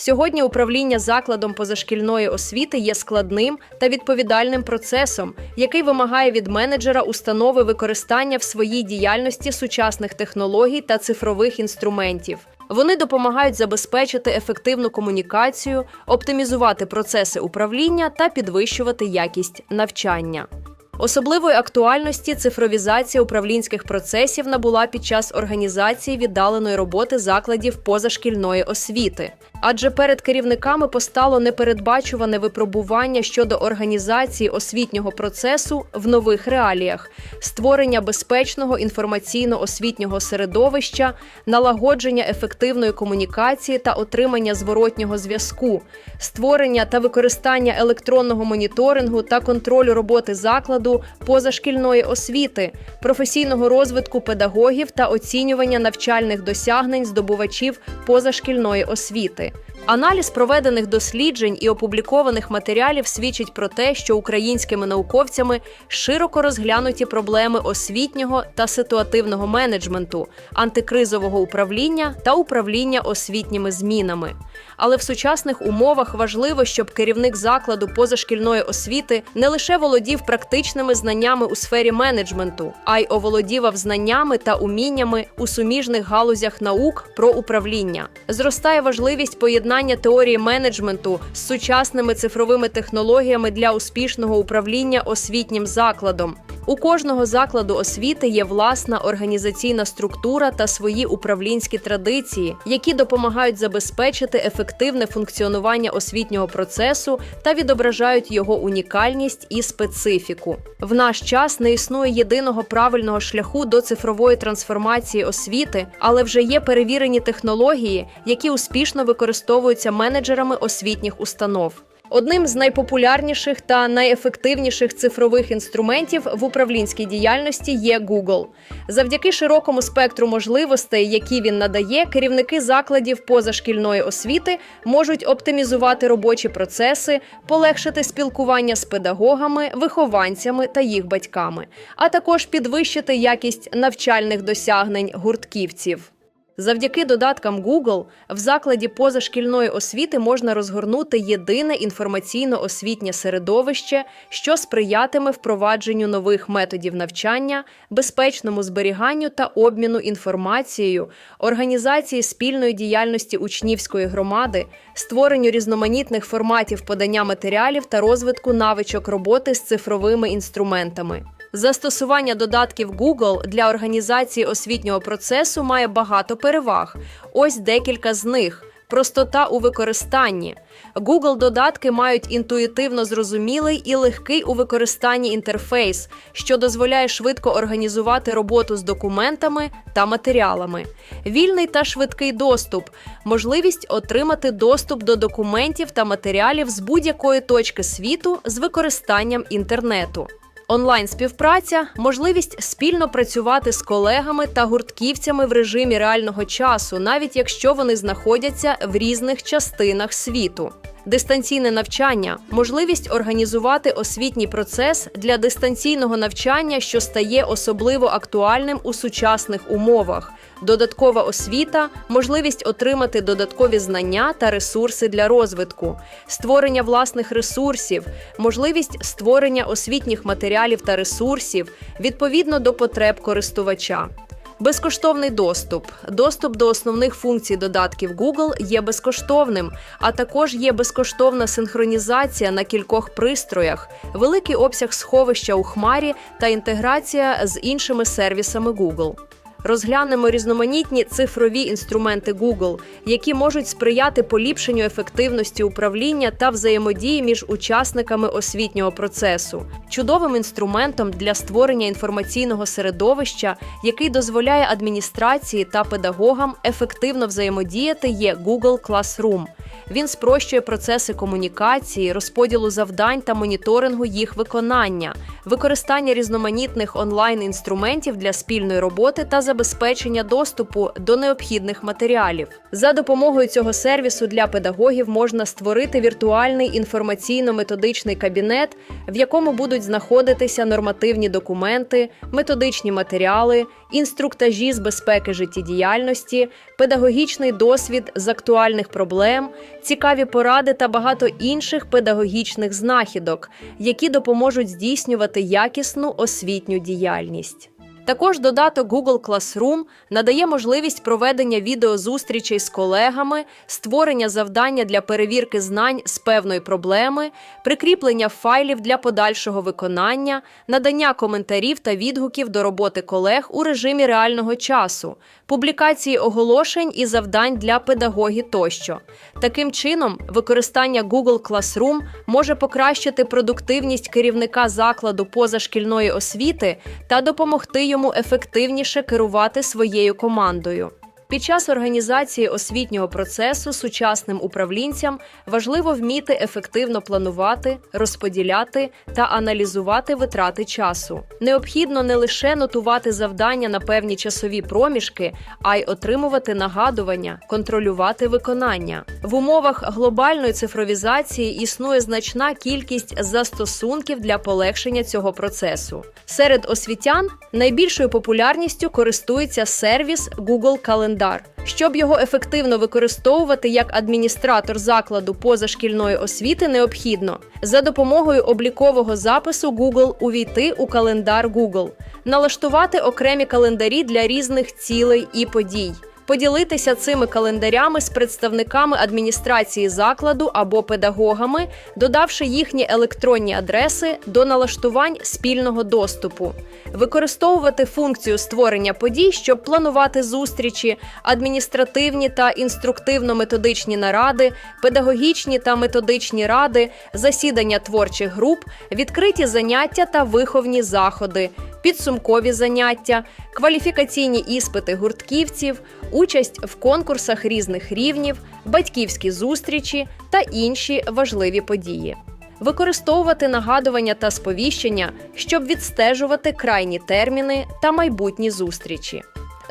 Сьогодні управління закладом позашкільної освіти є складним та відповідальним процесом, який вимагає від менеджера установи використання в своїй діяльності сучасних технологій та цифрових інструментів. Вони допомагають забезпечити ефективну комунікацію, оптимізувати процеси управління та підвищувати якість навчання. Особливої актуальності цифровізація управлінських процесів набула під час організації віддаленої роботи закладів позашкільної освіти. Адже перед керівниками постало непередбачуване випробування щодо організації освітнього процесу в нових реаліях, створення безпечного інформаційно-освітнього середовища, налагодження ефективної комунікації та отримання зворотнього зв'язку, створення та використання електронного моніторингу та контролю роботи закладу позашкільної освіти, професійного розвитку педагогів та оцінювання навчальних досягнень здобувачів позашкільної освіти. Аналіз проведених досліджень і опублікованих матеріалів свідчить про те, що українськими науковцями широко розглянуті проблеми освітнього та ситуативного менеджменту, антикризового управління та управління освітніми змінами. Але в сучасних умовах важливо, щоб керівник закладу позашкільної освіти не лише володів практичними знаннями у сфері менеджменту, а й оволодівав знаннями та уміннями у суміжних галузях наук про управління. Зростає важливість поєднання теорії менеджменту з сучасними цифровими технологіями для успішного управління освітнім закладом. У кожного закладу освіти є власна організаційна структура та свої управлінські традиції, які допомагають забезпечити ефективне функціонування освітнього процесу та відображають його унікальність і специфіку. В наш час не існує єдиного правильного шляху до цифрової трансформації освіти, але вже є перевірені технології, які успішно використовуються менеджерами освітніх установ. Одним з найпопулярніших та найефективніших цифрових інструментів в управлінській діяльності є Google. Завдяки широкому спектру можливостей, які він надає, керівники закладів позашкільної освіти можуть оптимізувати робочі процеси, полегшити спілкування з педагогами, вихованцями та їх батьками, а також підвищити якість навчальних досягнень гуртківців. Завдяки додаткам Google в закладі позашкільної освіти можна розгорнути єдине інформаційно-освітнє середовище, що сприятиме впровадженню нових методів навчання, безпечному зберіганню та обміну інформацією, організації спільної діяльності учнівської громади, створенню різноманітних форматів подання матеріалів та розвитку навичок роботи з цифровими інструментами. Застосування додатків Google для організації освітнього процесу має багато переваг. Ось декілька з них. Простота у використанні. Google додатки мають інтуїтивно зрозумілий і легкий у використанні інтерфейс, що дозволяє швидко організувати роботу з документами та матеріалами. Вільний та швидкий доступ, можливість отримати доступ до документів та матеріалів з будь-якої точки світу з використанням інтернету. Онлайн співпраця можливість спільно працювати з колегами та гуртківцями в режимі реального часу, навіть якщо вони знаходяться в різних частинах світу. Дистанційне навчання можливість організувати освітній процес для дистанційного навчання, що стає особливо актуальним у сучасних умовах. Додаткова освіта, можливість отримати додаткові знання та ресурси для розвитку, створення власних ресурсів, можливість створення освітніх матеріалів та ресурсів відповідно до потреб користувача. Безкоштовний доступ. Доступ до основних функцій додатків Google є безкоштовним, а також є безкоштовна синхронізація на кількох пристроях, великий обсяг сховища у хмарі та інтеграція з іншими сервісами Google. Розглянемо різноманітні цифрові інструменти Google, які можуть сприяти поліпшенню ефективності управління та взаємодії між учасниками освітнього процесу. Чудовим інструментом для створення інформаційного середовища, який дозволяє адміністрації та педагогам ефективно взаємодіяти, є Google Classroom. Він спрощує процеси комунікації, розподілу завдань та моніторингу їх виконання, використання різноманітних онлайн-інструментів для спільної роботи та забезпечення доступу до необхідних матеріалів. За допомогою цього сервісу для педагогів можна створити віртуальний інформаційно-методичний кабінет, в якому будуть знаходитися нормативні документи, методичні матеріали, інструктажі з безпеки життєдіяльності, педагогічний досвід з актуальних проблем, цікаві поради та багато інших педагогічних знахідок, які допоможуть здійснювати якісну освітню діяльність. Також додаток Google Classroom надає можливість проведення відеозустрічей з колегами, створення завдання для перевірки знань з певної проблеми, прикріплення файлів для подальшого виконання, надання коментарів та відгуків до роботи колег у режимі реального часу, публікації оголошень і завдань для педагогів тощо. Таким чином, використання Google Classroom може покращити продуктивність керівника закладу позашкільної освіти та допомогти йому ефективніше керувати своєю командою. Під час організації освітнього процесу сучасним управлінцям важливо вміти ефективно планувати, розподіляти та аналізувати витрати часу. Необхідно не лише нотувати завдання на певні часові проміжки, а й отримувати нагадування, контролювати виконання. В умовах глобальної цифровізації існує значна кількість застосунків для полегшення цього процесу. Серед освітян найбільшою популярністю користується сервіс Google Календар. Щоб його ефективно використовувати як адміністратор закладу позашкільної освіти, необхідно за допомогою облікового запису Google увійти у календар Google, налаштувати окремі календарі для різних цілей і подій. Поділитися цими календарями з представниками адміністрації закладу або педагогами, додавши їхні електронні адреси до налаштувань спільного доступу, використовувати функцію створення подій, щоб планувати зустрічі, адміністративні та інструктивно-методичні наради, педагогічні та методичні ради, засідання творчих груп, відкриті заняття та виховні заходи, підсумкові заняття, кваліфікаційні іспити гуртківців, участь в конкурсах різних рівнів, батьківські зустрічі та інші важливі події. Використовувати нагадування та сповіщення, щоб відстежувати крайні терміни та майбутні зустрічі.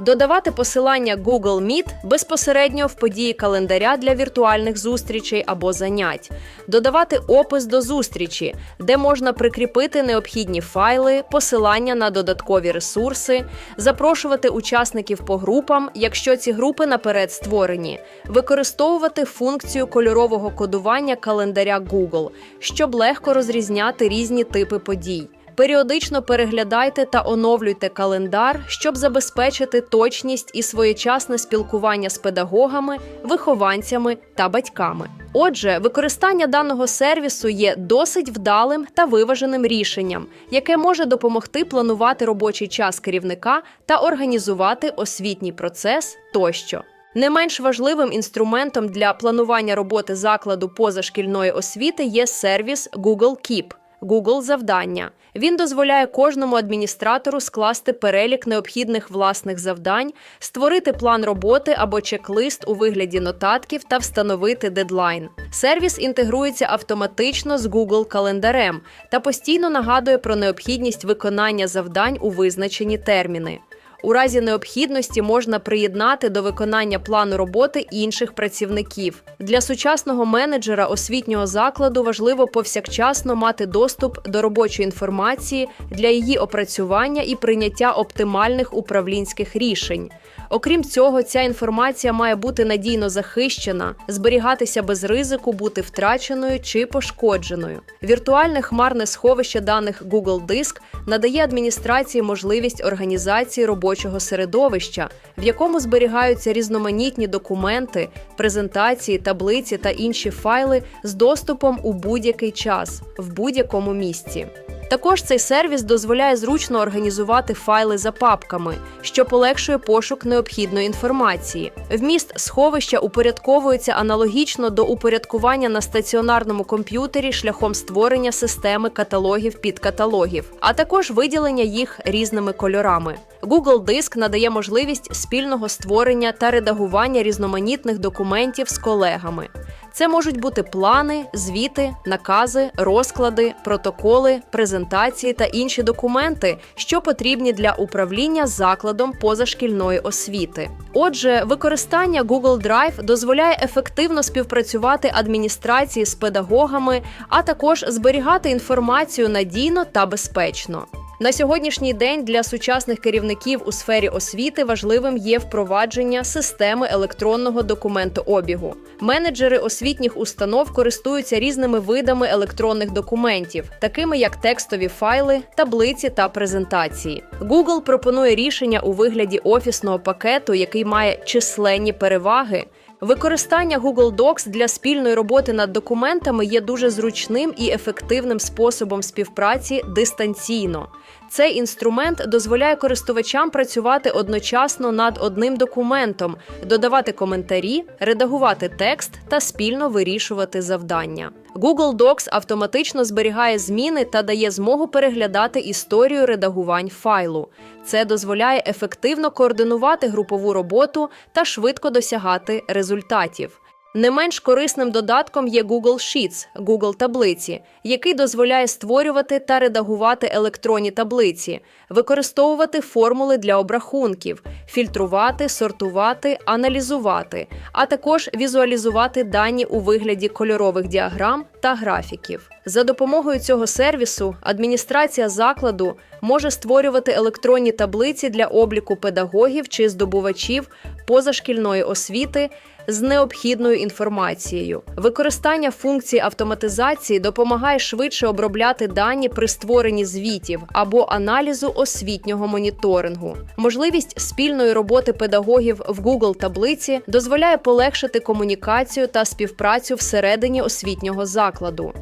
Додавати посилання Google Meet безпосередньо в події календаря для віртуальних зустрічей або занять, додавати опис до зустрічі, де можна прикріпити необхідні файли, посилання на додаткові ресурси, запрошувати учасників по групам, якщо ці групи наперед створені, використовувати функцію кольорового кодування календаря Google, щоб легко розрізняти різні типи подій. Періодично переглядайте та оновлюйте календар, щоб забезпечити точність і своєчасне спілкування з педагогами, вихованцями та батьками. Отже, використання даного сервісу є досить вдалим та виваженим рішенням, яке може допомогти планувати робочий час керівника та організувати освітній процес тощо. Не менш важливим інструментом для планування роботи закладу позашкільної освіти є сервіс Google Keep – Google завдання. Він дозволяє кожному адміністратору скласти перелік необхідних власних завдань, створити план роботи або чек-лист у вигляді нотатків та встановити дедлайн. Сервіс інтегрується автоматично з Google календарем та постійно нагадує про необхідність виконання завдань у визначені терміни. У разі необхідності можна приєднати до виконання плану роботи інших працівників. Для сучасного менеджера освітнього закладу важливо повсякчасно мати доступ до робочої інформації для її опрацювання і прийняття оптимальних управлінських рішень. Окрім цього, ця інформація має бути надійно захищена, зберігатися без ризику бути втраченою чи пошкодженою. Віртуальне хмарне сховище даних Google Диск надає адміністрації можливість організації робочого середовища, в якому зберігаються різноманітні документи, презентації, таблиці та інші файли з доступом у будь-який час в будь-якому місці. Також цей сервіс дозволяє зручно організувати файли за папками, що полегшує пошук необхідної інформації. Вміст сховища упорядковується аналогічно до упорядкування на стаціонарному комп'ютері шляхом створення системи каталогів підкаталогів, а також виділення їх різними кольорами. Google Диск надає можливість спільного створення та редагування різноманітних документів з колегами. Це можуть бути плани, звіти, накази, розклади, протоколи, презентації та інші документи, що потрібні для управління закладом позашкільної освіти. Отже, використання Google Drive дозволяє ефективно співпрацювати адміністрації з педагогами, а також зберігати інформацію надійно та безпечно. На сьогоднішній день для сучасних керівників у сфері освіти важливим є впровадження системи електронного документообігу. Менеджери освітніх установ користуються різними видами електронних документів, такими як текстові файли, таблиці та презентації. Google пропонує рішення у вигляді офісного пакету, який має численні переваги. Використання Google Docs для спільної роботи над документами є дуже зручним і ефективним способом співпраці дистанційно. Цей інструмент дозволяє користувачам працювати одночасно над одним документом, додавати коментарі, редагувати текст та спільно вирішувати завдання. Google Docs автоматично зберігає зміни та дає змогу переглядати історію редагувань файлу. Це дозволяє ефективно координувати групову роботу та швидко досягати результатів. Не менш корисним додатком є Google Sheets – Google таблиці, який дозволяє створювати та редагувати електронні таблиці, використовувати формули для обрахунків, фільтрувати, сортувати, аналізувати, а також візуалізувати дані у вигляді кольорових діаграм та графіків. За допомогою цього сервісу адміністрація закладу може створювати електронні таблиці для обліку педагогів чи здобувачів позашкільної освіти з необхідною інформацією. Використання функції автоматизації допомагає швидше обробляти дані при створенні звітів або аналізу освітнього моніторингу. Можливість спільної роботи педагогів в Google таблиці дозволяє полегшити комунікацію та співпрацю всередині освітнього закладу.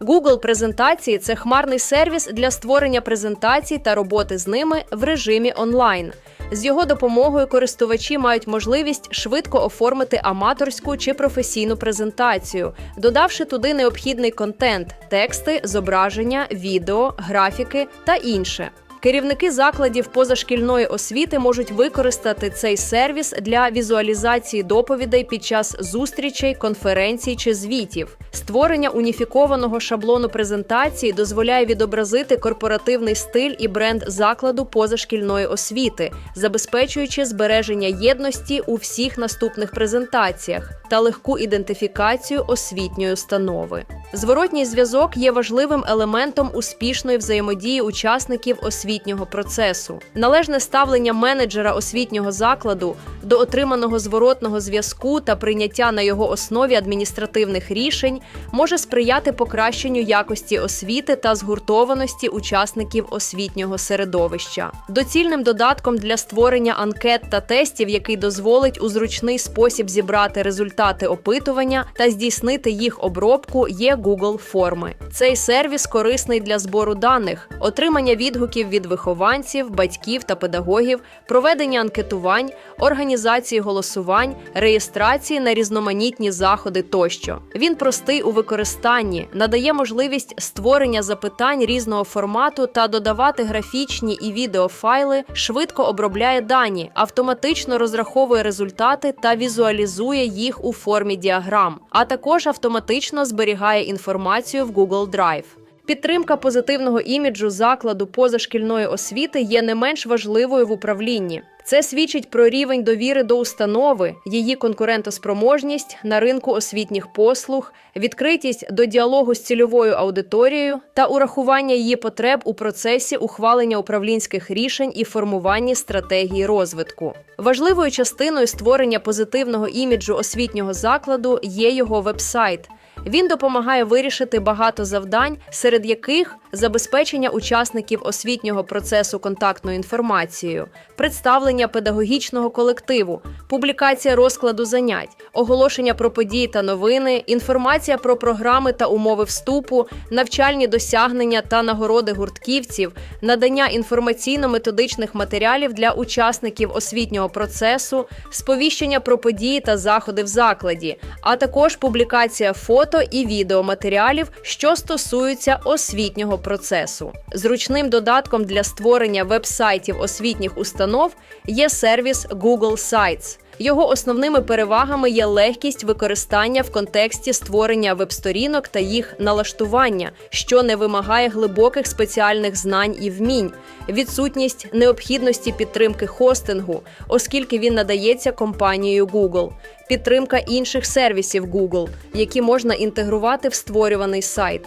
Google презентації це хмарний сервіс для створення презентацій та роботи з ними в режимі онлайн. З його допомогою користувачі мають можливість швидко оформити аматорську чи професійну презентацію, додавши туди необхідний контент, тексти, зображення, відео, графіки та інше. Керівники закладів позашкільної освіти можуть використати цей сервіс для візуалізації доповідей під час зустрічей, конференцій чи звітів. Створення уніфікованого шаблону презентації дозволяє відобразити корпоративний стиль і бренд закладу позашкільної освіти, забезпечуючи збереження єдності у всіх наступних презентаціях та легку ідентифікацію освітньої установи. Зворотній зв'язок є важливим елементом успішної взаємодії учасників освітнього процесу. Належне ставлення менеджера освітнього закладу до отриманого зворотного зв'язку та прийняття на його основі адміністративних рішень може сприяти покращенню якості освіти та згуртованості учасників освітнього середовища. Доцільним додатком для створення анкет та тестів, який дозволить у зручний спосіб зібрати результати опитування та здійснити їх обробку, є Google Форми. Цей сервіс корисний для збору даних, отримання відгуків від вихованців, батьків та педагогів, проведення анкетувань, організації голосувань, реєстрації на різноманітні заходи тощо. Він простий у використанні, надає можливість створення запитань різного формату та додавати графічні і відеофайли, швидко обробляє дані, автоматично розраховує результати та візуалізує їх у формі діаграм, а також автоматично зберігає інформацію в Google Drive. Підтримка позитивного іміджу закладу позашкільної освіти є не менш важливою в управлінні. Це свідчить про рівень довіри до установи, її конкурентоспроможність на ринку освітніх послуг, відкритість до діалогу з цільовою аудиторією та урахування її потреб у процесі ухвалення управлінських рішень і формуванні стратегії розвитку. Важливою частиною створення позитивного іміджу освітнього закладу є його вебсайт. Він допомагає вирішити багато завдань, серед яких забезпечення учасників освітнього процесу контактною інформацією, представлення педагогічного колективу, публікація розкладу занять, оголошення про події та новини, інформація про програми та умови вступу, навчальні досягнення та нагороди гуртківців, надання інформаційно-методичних матеріалів для учасників освітнього процесу, сповіщення про події та заходи в закладі, а також публікація фото і відеоматеріалів, що стосуються освітнього процесу. Зручним додатком для створення веб-сайтів освітніх установ є сервіс Google Sites. Його основними перевагами є легкість використання в контексті створення веб-сторінок та їх налаштування, що не вимагає глибоких спеціальних знань і вмінь, відсутність необхідності підтримки хостингу, оскільки він надається компанією Google, підтримка інших сервісів Google, які можна інтегрувати в створюваний сайт.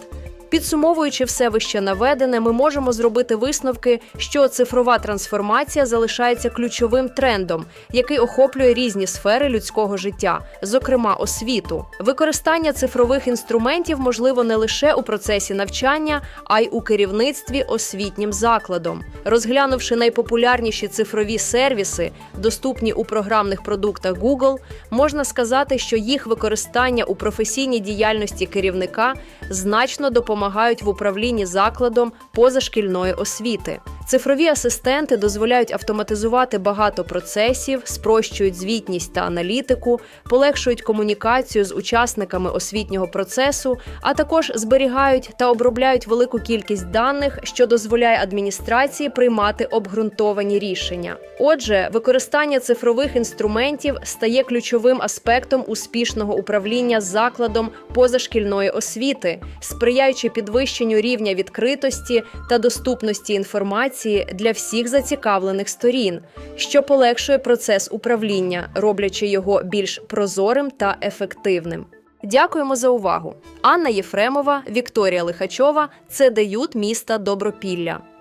Підсумовуючи все вище наведене, ми можемо зробити висновки, що цифрова трансформація залишається ключовим трендом, який охоплює різні сфери людського життя, зокрема освіту. Використання цифрових інструментів можливо не лише у процесі навчання, а й у керівництві освітнім закладом. Розглянувши найпопулярніші цифрові сервіси, доступні у програмних продуктах Google, можна сказати, що їх використання у професійній діяльності керівника значно допомагають в управлінні закладом позашкільної освіти. Цифрові асистенти дозволяють автоматизувати багато процесів, спрощують звітність та аналітику, полегшують комунікацію з учасниками освітнього процесу, а також зберігають та обробляють велику кількість даних, що дозволяє адміністрації приймати обґрунтовані рішення. Отже, використання цифрових інструментів стає ключовим аспектом успішного управління закладом позашкільної освіти, сприяючи підвищенню рівня відкритості та доступності інформації для всіх зацікавлених сторін, що полегшує процес управління, роблячи його більш прозорим та ефективним. Дякуємо за увагу. Анна Єфремова, Вікторія Лихачова, це «Деют міста Добропілля.